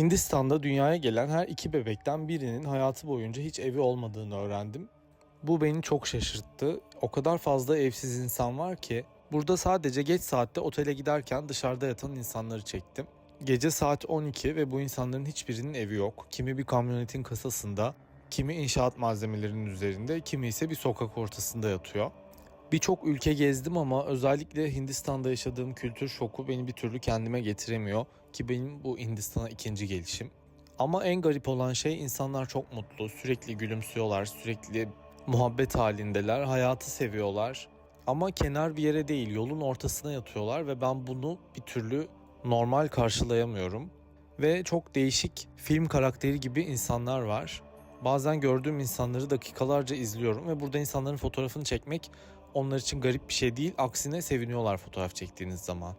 Hindistan'da dünyaya gelen her iki bebekten birinin hayatı boyunca hiç evi olmadığını öğrendim. Bu beni çok şaşırttı. O kadar fazla evsiz insan var ki burada sadece geç saatte otele giderken dışarıda yatan insanları çektim. Gece saat 12 ve bu insanların hiçbirinin evi yok. Kimi bir kamyonetin kasasında, kimi inşaat malzemelerinin üzerinde, kimi ise bir sokak ortasında yatıyor. Birçok ülke gezdim ama özellikle Hindistan'da yaşadığım kültür şoku beni bir türlü kendime getiremiyor ki benim bu Hindistan'a ikinci gelişim. Ama en garip olan şey insanlar çok mutlu, sürekli gülümsüyorlar, sürekli muhabbet halindeler, hayatı seviyorlar. Ama kenar bir yere değil, yolun ortasına yatıyorlar ve ben bunu bir türlü normal karşılayamıyorum. Ve çok değişik film karakteri gibi insanlar var. Bazen gördüğüm insanları dakikalarca izliyorum ve burada insanların fotoğrafını çekmek onlar için garip bir şey değil. Aksine seviniyorlar fotoğraf çektiğiniz zaman.